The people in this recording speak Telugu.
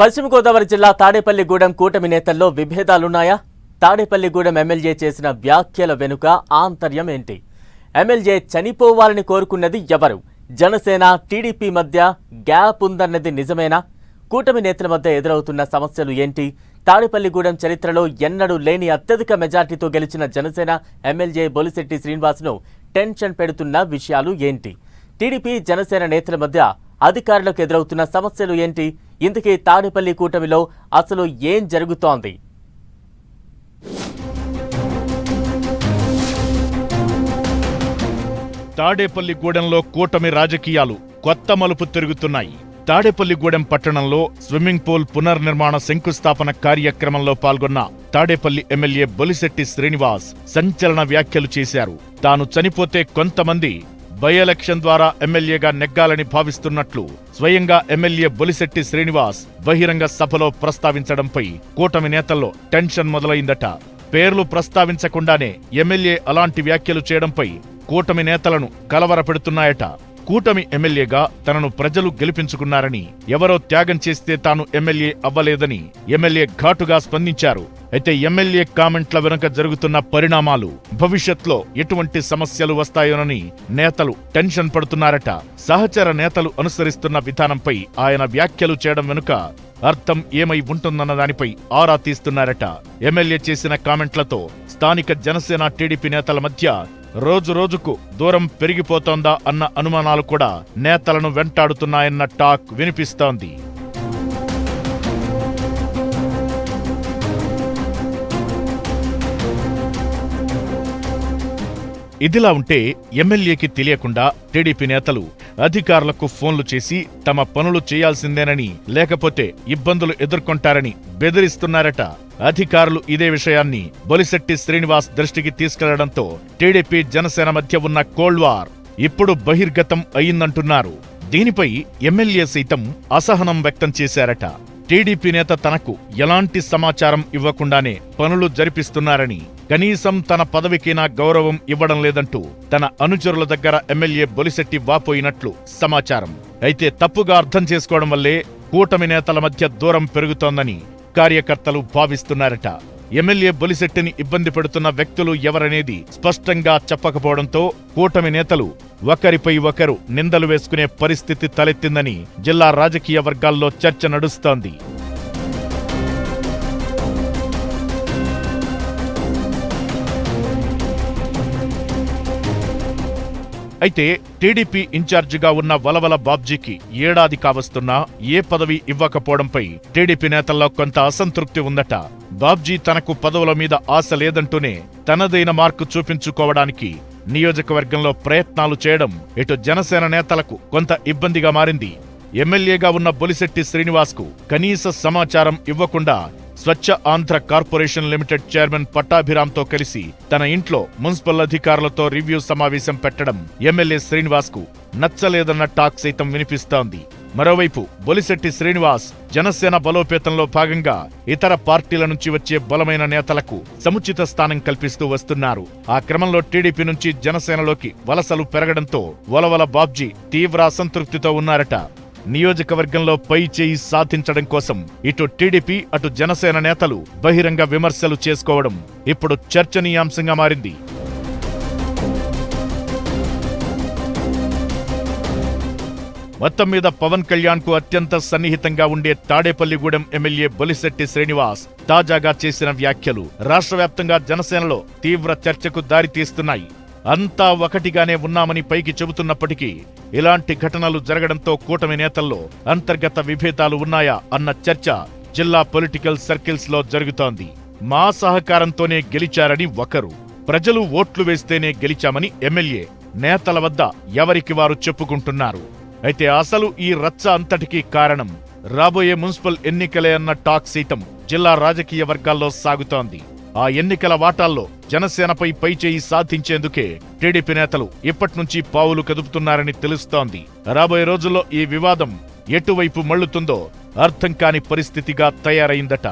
పశ్చిమ గోదావరి జిల్లా తాడేపల్లిగూడెం కూటమి నేతల్లో విభేదాలున్నాయా? తాడేపల్లిగూడెం ఎమ్మెల్యే చేసిన వ్యాఖ్యల వెనుక ఆంతర్యం ఏంటి? ఎమ్మెల్యే చనిపోవాలని కోరుకున్నది ఎవరు? జనసేన టీడీపీ మధ్య గ్యాప్ ఉందన్నది నిజమేనా? కూటమి నేతల మధ్య ఎదురవుతున్న సమస్యలు ఏంటి? తాడేపల్లిగూడెం చరిత్రలో ఎన్నడూ లేని అత్యధిక మెజార్టీతో గెలిచిన జనసేన ఎమ్మెల్యే బొలిశెట్టి శ్రీనివాస్ను టెన్షన్ పెడుతున్న విషయాలు ఏంటి? టీడీపీ జనసేన నేతల మధ్య అధికారులకు ఎదురవుతున్న సమస్యలు ఏంటి? ఇంతకీ తాడేపల్లి కూటమిలో అసలు ఏం జరుగుతోంది? తాడేపల్లిగూడెంలో కూటమి రాజకీయాలు కొత్త మలుపు తిరుగుతున్నాయి. తాడేపల్లిగూడెం పట్టణంలో స్విమ్మింగ్ పూల్ పునర్నిర్మాణ శంకుస్థాపన కార్యక్రమంలో పాల్గొన్న తాడేపల్లి ఎమ్మెల్యే బొలిశెట్టి శ్రీనివాస్ సంచలన వ్యాఖ్యలు చేశారు. తాను చనిపోతే కొంతమంది బై ఎలక్షన్ ద్వారా ఎమ్మెల్యేగా నెగ్గాలని భావిస్తున్నట్లు స్వయంగా ఎమ్మెల్యే బొలిశెట్టి శ్రీనివాస్ బహిరంగ సభలో ప్రస్తావించడంపై కూటమి నేతల్లో టెన్షన్ మొదలైందట. పేర్లు ప్రస్తావించకుండానే ఎమ్మెల్యే అలాంటి వ్యాఖ్యలు చేయడంపై కూటమి నేతలను కలవరపెడుతున్నాయట. కూటమి ఎమ్మెల్యేగా తనను ప్రజలు గెలిపించుకున్నారని ఎవరో త్యాగం చేస్తే తాను ఎమ్మెల్యే అవ్వలేదని ఎమ్మెల్యే ఘాటుగా స్పందించారు. అయితే ఎమ్మెల్యే కామెంట్ల వెనుక జరుగుతున్న పరిణామాలు భవిష్యత్లో ఎటువంటి సమస్యలు వస్తాయోనని నేతలు టెన్షన్ పడుతున్నారట. సహచర నేతలు అనుసరిస్తున్న విధానంపై ఆయన వ్యాఖ్యలు చేయడం వెనుక అర్థం ఏమై ఉంటుందన్న దానిపై ఆరా తీస్తున్నారట. ఎమ్మెల్యే చేసిన కామెంట్లతో స్థానిక జనసేన టీడీపీ నేతల మధ్య రోజు రోజుకు దూరం పెరిగిపోతోందా అన్న అనుమానాలు కూడా నేతలను వెంటాడుతున్నాయన్న టాక్ వినిపిస్తోంది. ఇదిలా ఉంటే ఎమ్మెల్యేకి తెలియకుండా టీడీపీ నేతలు అధికారులకు ఫోన్లు చేసి తమ పనులు చేయాల్సిందేనని లేకపోతే ఇబ్బందులు ఎదుర్కొంటారని బెదిరిస్తున్నారట అధికారులు ఇదే విషయాన్ని బొలిశెట్టి శ్రీనివాస్ దృష్టికి తీసుకెళ్ళడంతో టీడీపీ జనసేన మధ్య ఉన్న కోల్డ్ వార్ ఇప్పుడు బహిర్గతం అయిందంటున్నారు. దీనిపై ఎమ్మెల్యే సైతం అసహనం వ్యక్తం చేశారట. టీడీపీ నేత తనకు ఎలాంటి సమాచారం ఇవ్వకుండానే పనులు జరిపిస్తున్నారని కనీసం తన పదవికైనా గౌరవం ఇవ్వడం లేదంటూ తన అనుచరుల దగ్గర ఎమ్మెల్యే బొలిశెట్టి వాపోయినట్లు సమాచారం. అయితే తప్పుగా అర్థం చేసుకోవడం వల్లే కూటమి నేతల మధ్య దూరం పెరుగుతోందని కార్యకర్తలు భావిస్తున్నారట. ఎమ్మెల్యే బొలిశెట్టిని ఇబ్బంది పెడుతున్న వ్యక్తులు ఎవరనేది స్పష్టంగా చెప్పకపోవడంతో కూటమి నేతలు ఒకరిపై ఒకరు నిందలు వేసుకునే పరిస్థితి తలెత్తిందని జిల్లా రాజకీయ వర్గాల్లో చర్చ నడుస్తోంది. అయితే టీడీపీ ఇన్ఛార్జిగా ఉన్న వలవల బాబ్జీకి ఏడాది కావస్తున్నా ఏ పదవి ఇవ్వకపోవడంపై టీడీపీ నేతల్లో కొంత అసంతృప్తి ఉందట. బాబ్జీ తనకు పదవుల మీద ఆశ లేదంటూనే తనదైన మార్కు చూపించుకోవడానికి నియోజకవర్గంలో ప్రయత్నాలు చేయడం ఇటు జనసేన నేతలకు కొంత ఇబ్బందిగా మారింది. ఎమ్మెల్యేగా ఉన్న బొలిశెట్టి శ్రీనివాస్కు కనీస సమాచారం ఇవ్వకుండా Swachh Andhra corporation limited chairman పట్టాభిరామ్తో కలిసి తన ఇంట్లో మున్సిపల్ అధికారులతో రివ్యూ సమావేశం పెట్టడం ఎమ్మెల్యే శ్రీనివాస్కు నచ్చలేదన్న టాక్ సైతం వినిపిస్తోంది. మరోవైపు బొలిశెట్టి శ్రీనివాస్ జనసేన బలోపేతంలో భాగంగా ఇతర పార్టీల నుంచి వచ్చే బలమైన నేతలకు సముచిత స్థానం కల్పిస్తూ వస్తున్నారు. ఆ క్రమంలో టీడీపీ నుంచి జనసేనలోకి వలసలు పెరగడంతో వలవల బాబ్జీ తీవ్ర అసంతృప్తితో ఉన్నారట. నియోజకవర్గంలో పై చేయి సాధించడం కోసం ఇటు టీడీపీ అటు జనసేన నేతలు బహిరంగ విమర్శలు చేసుకోవడం ఇప్పుడు చర్చనీయాంశంగా మారింది. మొత్తం మీద పవన్ కళ్యాణ్కు అత్యంత సన్నిహితంగా ఉండే తాడేపల్లిగూడెం ఎమ్మెల్యే బొలిశెట్టి శ్రీనివాస్ తాజాగా చేసిన వ్యాఖ్యలు రాష్ట్ర వ్యాప్తంగా జనసేనలో తీవ్ర చర్చకు దారితీస్తున్నాయి. అంతా ఒకటిగానే ఉన్నామని పైకి చెబుతున్నప్పటికీ ఇలాంటి ఘటనలు జరగడంతో కూటమి నేతల్లో అంతర్గత విభేదాలు ఉన్నాయా అన్న చర్చ జిల్లా పొలిటికల్ సర్కిల్స్లో జరుగుతోంది. మా సహకారంతోనే గెలిచారని ఒకరు. ప్రజలు ఓట్లు వేస్తేనే గెలిచామని ఎమ్మెల్యే నేతల వద్ద ఎవరికి వారు చెప్పుకుంటున్నారు? అయితే అసలు ఈ రచ్చ అంతటికీ కారణం రాబోయే మున్సిపల్ ఎన్నికలే అన్న టాక్ సైతం జిల్లా రాజకీయ వర్గాల్లో సాగుతోంది. ఆ ఎన్నికల వాటాల్లో జనసేనపై పైచేయి సాధించేందుకే టీడీపీ నేతలు ఇప్పట్నుంచి పావులు కదుపుతున్నారని తెలుస్తోంది. రాబోయే రోజుల్లో ఈ వివాదం ఎటువైపు మళ్ళుతుందో అర్థం కాని పరిస్థితిగా తయారైందట.